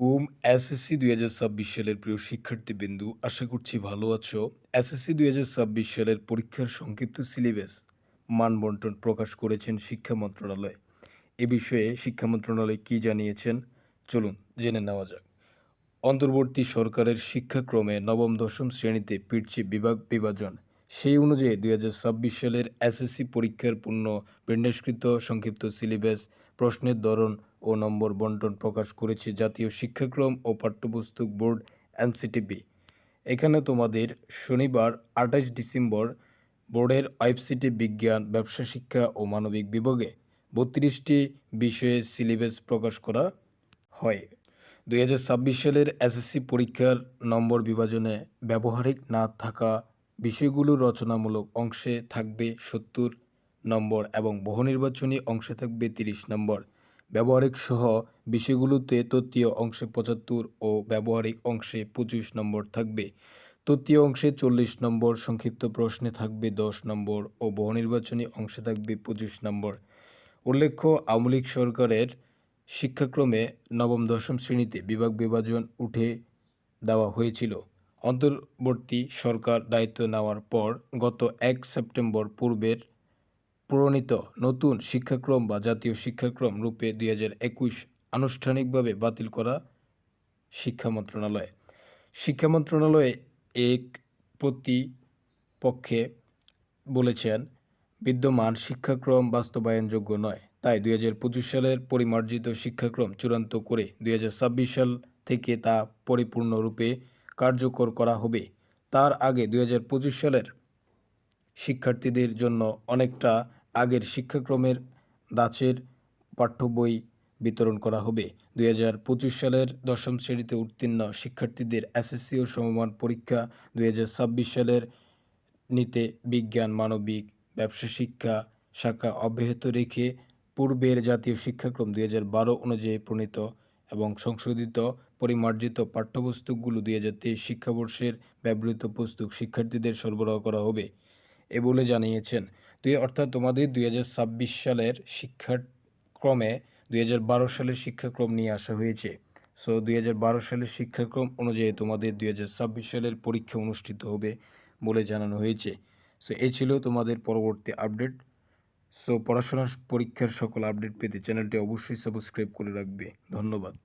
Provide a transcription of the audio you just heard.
ওম SSC দুই হাজার ছাব্বিশ সালের প্রিয় শিক্ষার্থীবৃন্দু, আশা করছি ভালো আছো। এসএসসি দুই হাজার ছাব্বিশ সালের পরীক্ষার সংক্ষিপ্ত সিলেবাস মানবন্টন প্রকাশ করেছেন শিক্ষা মন্ত্রণালয়। এ বিষয়ে শিক্ষা মন্ত্রণালয় কী জানিয়েছেন? চলুন জেনে নেওয়া যাক। অন্তর্বর্তী সরকারের শিক্ষাক্রমে নবম, দশম শ্রেণীতে পিটছে বিভাগ বিভাজন। সেই অনুযায়ী দুই হাজার ছাব্বিশ সালের এসএসসি পরীক্ষার পূর্ণ বিন্যাসকৃত সংক্ষিপ্ত সিলেবাস, প্রশ্নের ধরন ও নম্বর বন্টন প্রকাশ করেছে জাতীয় শিক্ষাক্রম ও পাঠ্যপুস্তক বোর্ড এনসিটিবি। এখানে তোমাদের শনিবার, আঠাশ ডিসেম্বর বোর্ডের ওয়েবসাইটে বিজ্ঞান, ব্যবসা, শিক্ষা ও মানবিক বিভাগে বত্রিশটি বিষয়ে সিলেবাস প্রকাশ করা হয়। দুই হাজার ছাব্বিশ সালের এসএসসি পরীক্ষার নম্বর বিভাজনে ব্যবহারিক না থাকা বিষয়গুলো রচনামূলক অংশে থাকবে সত্তর নম্বর এবং বহুনির্বাচনী অংশে থাকবে তিরিশ নম্বর। ব্যবহারিক সহ বিষয়গুলোতে তত্ত্বীয় অংশে পঁচাত্তর ও ব্যবহারিক অংশে পঁচিশ নম্বর থাকবে। তত্ত্বীয় অংশে চল্লিশ নম্বর, সংক্ষিপ্ত প্রশ্নে থাকবে দশ নম্বর ও বহুনির্বাচনী অংশে থাকবে পঁচিশ নম্বর। উল্লেখ্য, আওয়ামী সরকারের শিক্ষাক্রমে নবম, দশম শ্রেণীতে বিভাগ বিভাজন উঠে দেওয়া হয়েছিল। অন্তর্বর্তী সরকার দায়িত্ব নেওয়ার পর গত এক সেপ্টেম্বর পূর্বের প্রণীত নতুন শিক্ষাক্রম বা জাতীয় শিক্ষাক্রম রূপে দুই হাজার একুশ আনুষ্ঠানিকভাবে বাতিল করা শিক্ষা মন্ত্রণালয়। শিক্ষা মন্ত্রণালয়ে এক প্রতিপক্ষে বলেছেন, বিদ্যমান শিক্ষাক্রম বাস্তবায়নযোগ্য নয়। তাই দুই হাজার পঁচিশ সালের পরিমার্জিত শিক্ষাক্রম চূড়ান্ত করে দুই হাজার ছাব্বিশ সাল থেকে তা পরিপূর্ণরূপে কার্যকর করা হবে। তার আগে দুই হাজার পঁচিশ সালের শিক্ষার্থীদের জন্য অনেকটা আগের শিক্ষাক্রমের দাচের পাঠ্য বই বিতরণ করা হবে। দুই হাজার পঁচিশ সালের দশম শ্রেণীতে উত্তীর্ণ শিক্ষার্থীদের এসএসসি ও সমমান পরীক্ষা, দুই হাজার ছাব্বিশ সালের নিতে বিজ্ঞান, মানবিক, ব্যবসা, শিক্ষা শাখা অব্যাহত রেখে পূর্বের জাতীয় শিক্ষাক্রম দুই হাজার বারো অনুযায়ী প্রণীত এবং সংশোধিত পরিমার্জিত পাঠ্যপুস্তকগুলো দুই হাজার তেইশ শিক্ষাবর্ষের ব্যবহৃত পুস্তক শিক্ষার্থীদের সরবরাহ করা হবে এ বলে জানিয়েছেন। দুই, অর্থাৎ তোমাদের দুই হাজার ছাব্বিশ সালের শিক্ষাক্রমে দুই হাজার বারো সালের শিক্ষাক্রম নিয়ে আসা হয়েছে। সো, দুই হাজার বারো সালের শিক্ষাক্রম অনুযায়ী তোমাদের দুই হাজার ছাব্বিশ সালের পরীক্ষা অনুষ্ঠিত হবে বলে জানানো হয়েছে। সো এই ছিল তোমাদের পরবর্তী আপডেট। সো পড়াশোনার পরীক্ষার সকল আপডেট পেতে চ্যানেলটি অবশ্যই সাবস্ক্রাইব করে রাখবে। ধন্যবাদ।